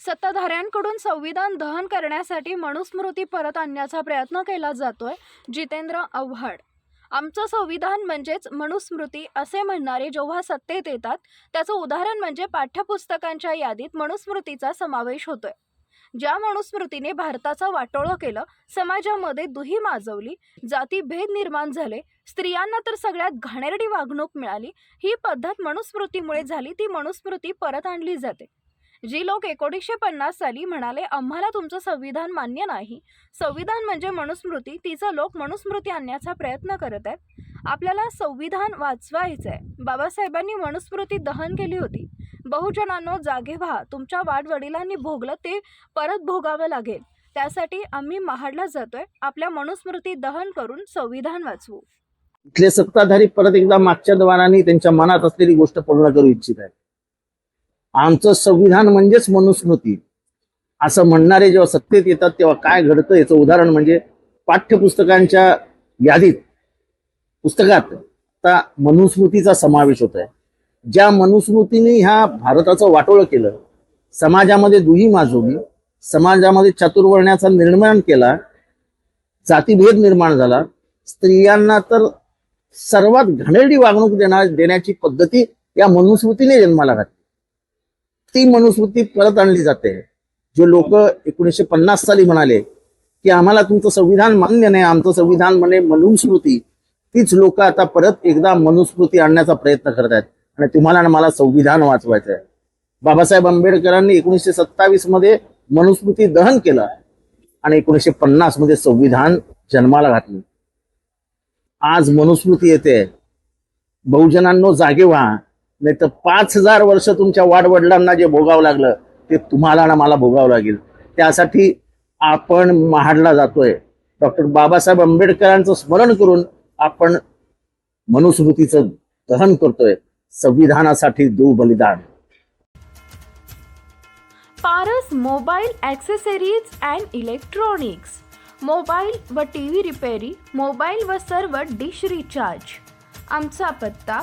सत्ताधाऱ्यांकडून संविधान दहन करण्यासाठी मनुस्मृती परत आणण्याचा प्रयत्न केला जातोय जितेंद्र आव्हाड. आमचं संविधान म्हणजेच मनुस्मृती असे म्हणणारे जेव्हा सत्तेत येतात त्याचं उदाहरण म्हणजे पाठ्यपुस्तकांच्या यादीत मनुस्मृतीचा समावेश होतोय. ज्या मनुस्मृतीने भारताचं वाटोळं केलं समाजामध्ये दुही माजवली जातीभेद निर्माण झाले स्त्रियांना तर सगळ्यात घाणेरडी वागणूक मिळाली ही पद्धत मनुस्मृतीमुळे झाली ती मनुस्मृती परत आणली जाते. जी लोक एकोणीसशे पन्नास साली म्हणाले आम्हाला तुमचं संविधान मान्य नाही. संविधान म्हणजे मनुस्मृती. तिचं लोक मनुस्मृती आणण्याचा प्रयत्न करत आहेत. आपल्याला संविधान वाचवायचं आहे बाबासाहेबांनी मनुस्मृती दहन केली होती. बहुजनांनो जागे व्हा. तुमच्या वाडवडिलांनी भोगलं ते परत भोगावं लागेल. त्यासाठी आम्ही महाडला जातोय. आपल्या मनुस्मृती दहन करून संविधान वाचवू. इथले सत्ताधारी परत एकदा मागच्या द्वाराने त्यांच्या मनात असलेली गोष्ट पूर्ण करू इच्छित आहेत. आमचं संविधान म्हणजेच मनुस्मृती. असं म्हणणारे जेव्हा सत्तेत येतात तेव्हा काय घडतं याचं उदाहरण म्हणजे पाठ्यपुस्तकांच्या यादीत पुस्तकात आता मनुस्मृतीचा समावेश होत आहे ज्या मनुस्मृतीने ह्या भारताचं वाटोळं केलं समाजामध्ये दुही माजवली समाजामध्ये चातुर्वर्ण्याचा निर्माण केला जातीभेद निर्माण झाला स्त्रियांना तर सर्वात घाणेरडी वागणूक देणार देण्याची पद्धती या मनुस्मृतीने जन्माला घातली. ती मनुस्मृती परत आणली जाते. जे लोक एकोणीसशे पन्नास साली म्हणाले की आम्हाला तुमचं संविधान मान्य नाही आमचं संविधान म्हणे मनुस्मृती. तीच लोक आता परत एकदा मनुस्मृती आणण्याचा प्रयत्न करत आहेत. आणि तुम्हाला आणि मला संविधान वाचवायचं आहे. बाबासाहेब आंबेडकरांनी एकोणीसशे सत्तावीसमध्ये मनुस्मृती दहन केलं आणि एकोणीसशे पन्नासमध्ये संविधान जन्माला घातलं. आज मनुस्मृती येते. बहुजनांनो जागे व्हा. नाही तर पाच हजार वर्ष तुमच्या वाडवडिलांना जे भोगावं लागलं ते तुम्हाला आणि मला भोगावं लागेल. त्यासाठी आपण महाडला जातोय. डॉक्टर बाबासाहेब आंबेडकरांचं स्मरण करून आपण मनुस्मृतीचं दहन करतोय. संविधानासाठी देऊ बलिदान. Paras mobile accessories and electronics. Mobile व टी व्ही रिपेरी मोबाईल व सर्व डिश रिचार्ज. आमचा पत्ता